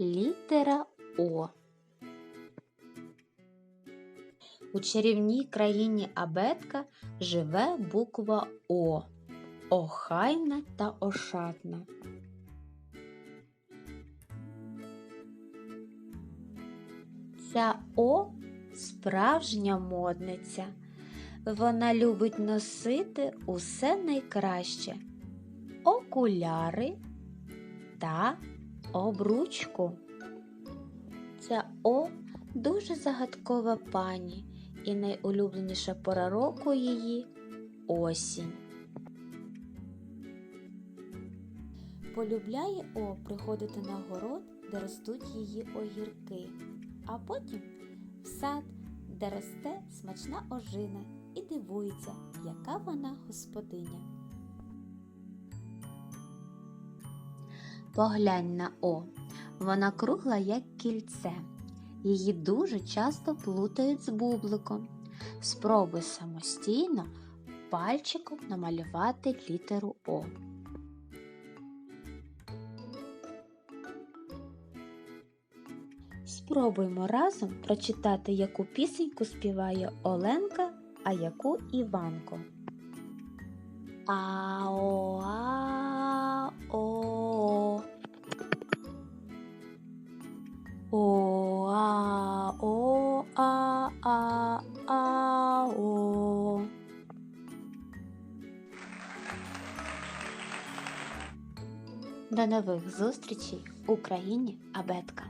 літера О. У чарівній країні Абетка живе буква О. Охайна та ошатна. Ця О справжня модниця. Вона любить носити усе найкраще окуляри та обручку. Ця О дуже загадкова пані, і найулюбленіша пора року її осінь. Полюбляє О приходити на город, де ростуть її огірки, а потім в сад, де росте смачна ожина, і дивується, яка вона господиня. Поглянь на О. Вона кругла, як кільце. Її дуже часто плутають з бубликом. Спробуй самостійно пальчиком намалювати літеру О. Спробуймо разом прочитати, яку пісеньку співає Оленка, а яку Іванко. Ао, О, а, о, а, а, а, нових зустрічей в Україні Абетка.